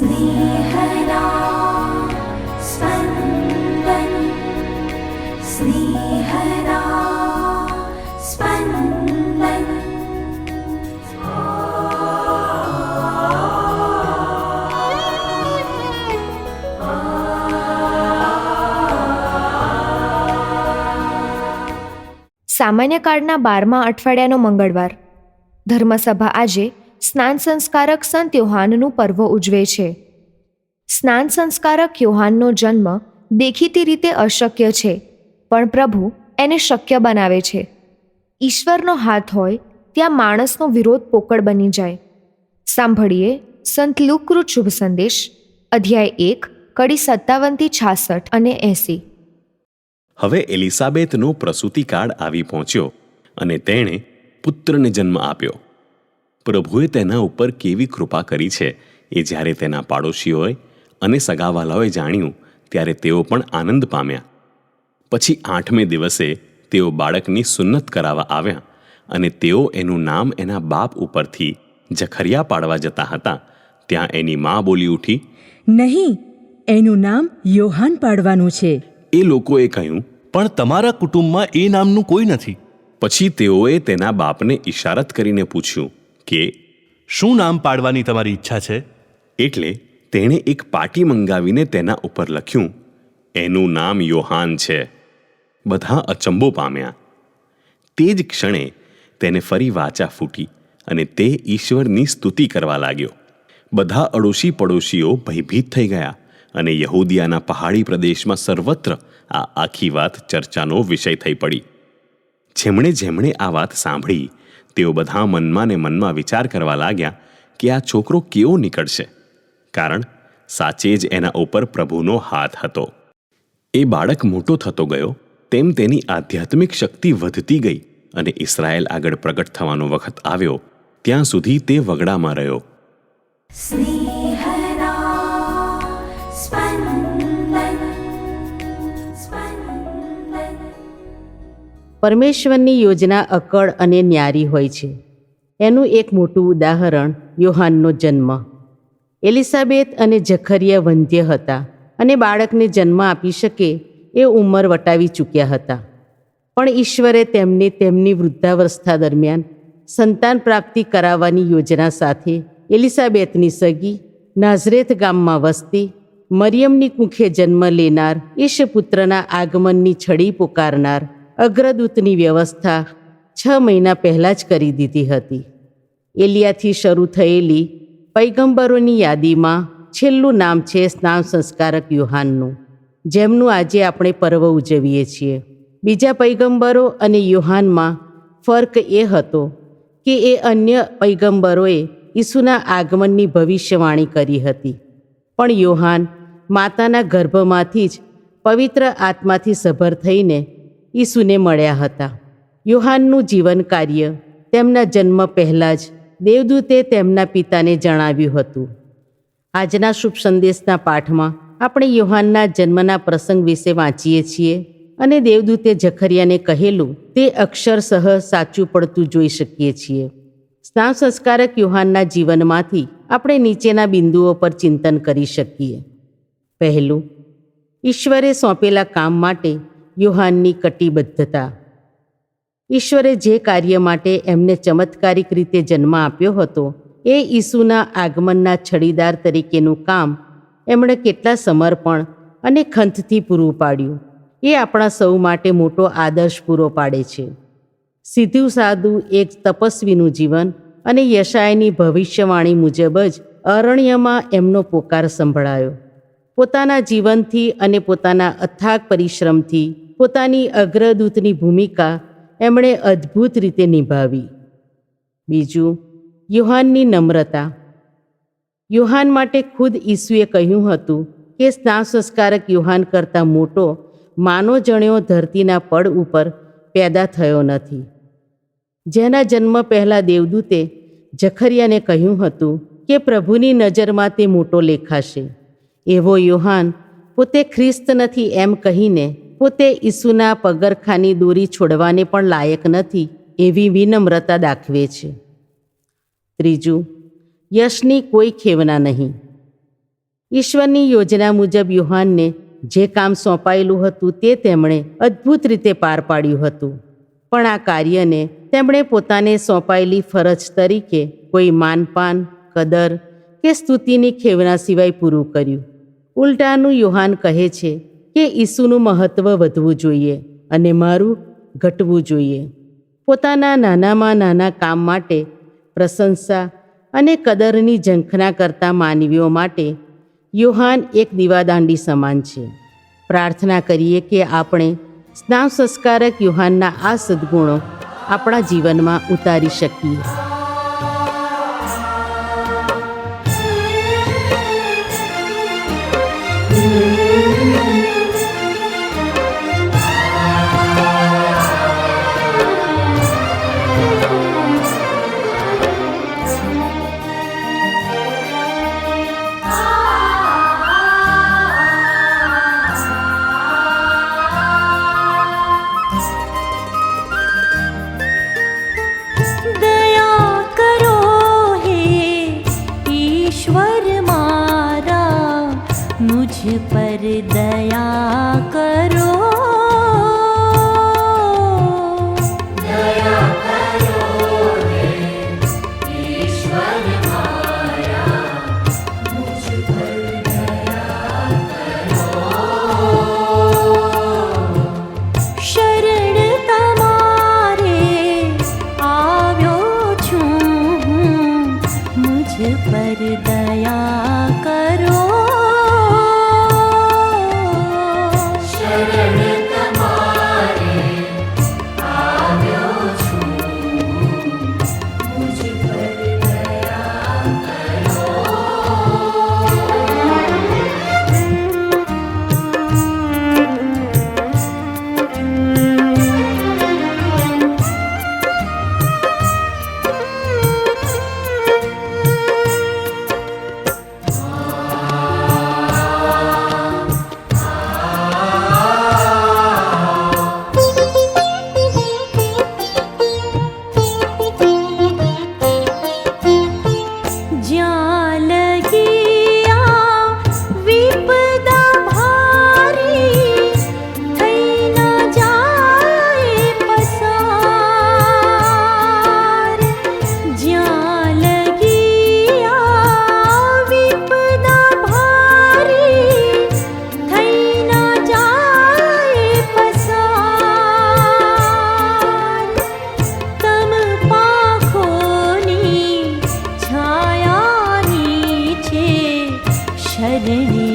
स्नेहदा स्पन्दन् स्नेहदा स्पन्दन् સામાન્ય કાળના બારમા અઠવાડિયાનો મંગળવાર ધર્મસભા આજે સ્નાન સંસ્કારક સંત યોહાનનું પર્વ ઉજવે છે. સ્નાન સંસ્કારક યોહાનનો જન્મ દેખીતી રીતે અશક્ય છે, પણ પ્રભુ એને શક્ય બનાવે છે. ઈશ્વરનો હાથ હોય ત્યાં માણસનો વિરોધ પોકળ બની જાય. સાંભળીએ સંત લુકૃત શુભ સંદેશ, અધ્યાય એક, કડી સત્તાવનથી છાસઠ અને એંસી. હવે એલિસાબેતનો પ્રસૂતિકાળ આવી પહોંચ્યો અને તેણે પુત્રને જન્મ આપ્યો. પ્રભુએ તેના ઉપર કેવી કૃપા કરી છે? એ જ્યારે તેના પાડોશીઓએ અને સગાવાલાઓએ જાણ્યું ત્યારે તેઓ પણ આનંદ પામ્યા. પછી આઠમે દિવસે તેઓ બાળકની સુન્નત કરાવવા આવ્યા અને તેઓ એનું નામ એના બાપ ઉપરથી જખરિયા પાડવા જતા હતા. ત્યાં એની મા બોલી ઉઠી નહીં એનું નામ યોહાન પાડવાનું છે. એ લોકોએ કહ્યું પણ તમારા કુટુંબમાં એ નામનું કોઈ નથી. પછી તેઓએ તેના બાપને ઇશારત કરીને પૂછ્યું કે શું નામ પાડવાની તમારી ઈચ્છા છે? એટલે તેણે એક પાટી મંગાવીને તેના ઉપર લખ્યું, એનું નામ યોહાન છે. બધા અચંબો પામ્યા. તે જ ક્ષણે તેને ફરી વાચા ફૂટી અને તે ઈશ્વરની સ્તુતિ કરવા લાગ્યો. બધા અડોશી પડોશીઓ ભયભીત થઈ ગયા અને યહૂદિયાના પહાડી પ્રદેશમાં સર્વત્ર આ આખી વાત ચર્ચાનો વિષય થઈ પડી. જેમણે જેમણે આ વાત સાંભળી તેઓ બધા મનમાં ને મનમાં વિચાર કરવા લાગ્યા કે આ છોકરો કેવો નીકળશે. કારણ સાચે જ એના ઉપર પ્રભુનો હાથ હતો. એ બાળક મોટો થતો ગયો, તેમ તેની આધ્યાત્મિક શક્તિ વધતી ગઈ અને ઇસરાયલ આગળ પ્રગટ થવાનો વખત આવ્યો, ત્યાં સુધી તે વગડામાં રહ્યો. સ્નેહ પરમેશ્વરની યોજના અકળ અને ન્યારી હોય છે. એનું એક મોટું ઉદાહરણ યોહાનનો જન્મ. એલિસાબેથ અને જખરિયા વંધ્ય હતા અને બાળકને જન્મ આપી શકે એ ઉંમર વટાવી ચૂક્યા હતા. પણ ઈશ્વરે તેમને તેમની વૃદ્ધાવસ્થા દરમિયાન સંતાન પ્રાપ્તિ કરાવવાની યોજના સાથે એલિસાબેથની સગી નાઝરેથ ગામમાં વસતી મરિયમની કુખે જન્મ લેનાર ઈશપુત્રના આગમનની છડી પુકારનાર અગ્રદૂતની વ્યવસ્થા છ મહિના પહેલાં જ કરી દીધી હતી. એલિયાથી શરૂ થયેલી પૈગંબરોની યાદીમાં છેલ્લું નામ છે સ્નાન સંસ્કારક યુહાનનું, જેમનું આજે આપણે પર્વ ઉજવીએ છીએ. બીજા પૈગંબરો અને યુહાનમાં ફર્ક એ હતો કે એ અન્ય પૈગંબરોએ ઈસુના આગમનની ભવિષ્યવાણી કરી હતી. પણ યોહાન માતાના ગર્ભમાંથી જ પવિત્ર આત્માથી સભર થઈને ઈસુને મળ્યા હતા. યુહાનનું જીવન કાર્ય તેમના જન્મ પહેલાં જ દેવદૂતે તેમના પિતાને જણાવ્યું હતું. આજના શુભ સંદેશના પાઠમાં આપણે યુહાનના જન્મના પ્રસંગ વિશે વાંચીએ છીએ અને દેવદૂતે જખરિયાને કહેલું, તે અક્ષરસહ સાચું પડતું જોઈ શકીએ છીએ. સ્નાન સંસ્કારક યુહાનના જીવનમાંથી આપણે નીચેના બિંદુઓ પર ચિંતન કરી શકીએ. પહેલું, ઈશ્વરે સોંપેલા કામ માટે યુહાનની કટિબદ્ધતા. ઈશ્વરે જે કાર્ય માટે એમને ચમત્કારિક રીતે જન્મ આપ્યો હતો, એ ઈસુના આગમનના છડીદાર તરીકેનું કામ એમણે કેટલા સમર્પણ અને ખંતથી પૂરું પાડ્યું. એ આપણા સૌ માટે મોટો આદર્શ પૂરો પાડે છે. સીધું સાદું એક તપસ્વીનું જીવન અને યશાયની ભવિષ્યવાણી મુજબ જ અરણ્યમાં એમનો પોકાર સંભળાયો. પોતાના જીવનથી અને પોતાના અથાગ પરિશ્રમથી પોતાની અગ્રદૂતની ભૂમિકા એમણે અદ્ભુત રીતે નિભાવી. બીજું, યુહાનની નમ્રતા. યુહાન માટે ખુદ ઈસુએ કહ્યું હતું કે સ્નાન સંસ્કારક યુહાન કરતાં મોટો, માનો જણ્યો ધરતીના પડ ઉપર પેદા થયો નથી. જેના જન્મ પહેલાં દેવદૂતે જખરિયાને કહ્યું હતું કે પ્રભુની નજરમાં તે મોટો લેખાશે. એવો યુહાન, પોતે ખ્રિસ્ત નથી એમ કહીને પોતે ઈસુના પગરખાની દોરી છોડવાને પણ લાયક નથી એવી વિનમ્રતા દાખવે છે. ત્રીજું, યશની કોઈ ખેવના નહીં. ઈશ્વરની યોજના મુજબ યુહાનને જે કામ સોંપાયેલું હતું તે તેમણે અદ્ભુત રીતે પાર પાડ્યું હતું. પણ આ કાર્યને તેમણે પોતાને સોંપાયેલી ફરજ તરીકે કોઈ માનપાન, કદર કે સ્તુતિની ખેવના સિવાય પૂરું કર્યું. ઉલટાનું યુહાન કહે છે કે ઈસુનું મહત્ત્વ વધવું જોઈએ અને મારું ઘટવું જોઈએ. પોતાના નાનામાં નાના કામ માટે, પ્રશંસા અને કદરની ઝંખના કરતા માનવીઓ માટે યુહાન એક દીવાદાંડી સમાન છે. પ્રાર્થના કરીએ કે આપણે સ્નાન સંસ્કારક યુહાનના આ સદ્ગુણો આપણા જીવનમાં ઉતારી શકીએ. शरणी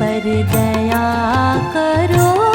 पर दया करो।